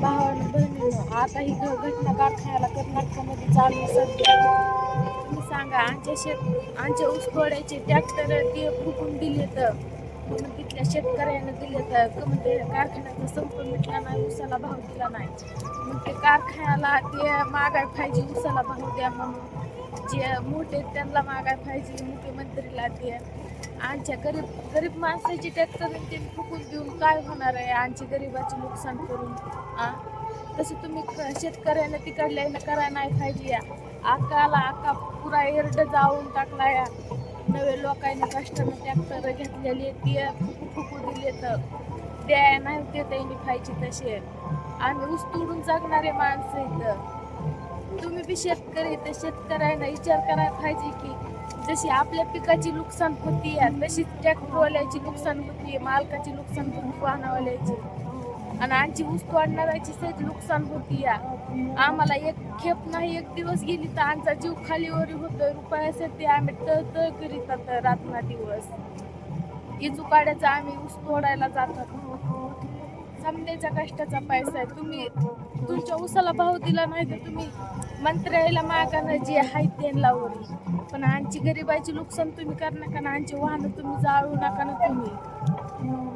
भावानं बहिणीनं आता ही घटना कारखान्याला कर्नाटकामध्ये चालू सध्या? तुम्ही सांगा आमच्या शेत आमच्या ऊस तोड्याचे ट्रॅक्टर ते फुकून दिले तर म्हणून तिथल्या शेतकऱ्यानं दिले तर म्हणजे कारखान्याचा संप मिटला नाही ऊसाला भाव दिला नाही? मग ते कारखान्याला ते मागाय पाहिजे ऊसाला भाव द्या म्हणून. जे मोठे आहेत त्यांना मागाय पाहिजे मुख्यमंत्रीला ते. आमच्या गरीब गरीब माणसाची ट्रॅक्टर ते फुकून देऊन काय होणार आहे आमची गरीबाचे नुकसान करून आ? तसं तुम्ही शेतकऱ्यांना शेतकऱ्यानं तिकडल्या करा नाही पाहिजे या. आकाला आका पुरा एरड जाऊन टाकला या. नवे लोकांनी कष्टानं ट्रॅक्टर घेतलेले ती फुकू फुकू दिली तर द्याय नाही ते त्यांनी पाहिजे तसे. आम्ही ऊस तोडून जगणारे माणसं इथं तुम्ही बी शेतकरी तर शेतकऱ्यांना विचार करायला पाहिजे की जशी आपल्या पिकाची नुकसान होती तशीच ट्रॅक्टरवाल्याची नुकसान होती मालकाची नुकसान होती वाहनवाल्याची. आणि आमची ऊस तोडणाऱ्याची सहज नुकसान होती या. आम्हाला एक खेप नाही एक दिवस गेली तर आमचा जीव खालीवर होतो रुपयासाठी आम्ही तळ तळ करीत रात्र दिवस. इजू काढायचा आम्ही ऊस तोडायला जातात समजायच्या कष्टाचा पैसा आहे. तुम्ही तुमच्या उसाला भाव दिला नाही तर तुम्ही मंत्र्याला मागानं जे आहे त्यांना वरी पण आमची गरिबाची नुकसान तुम्ही करणार का ना आमची वाहनं तुम्ही जाळू नका ना तुम्ही.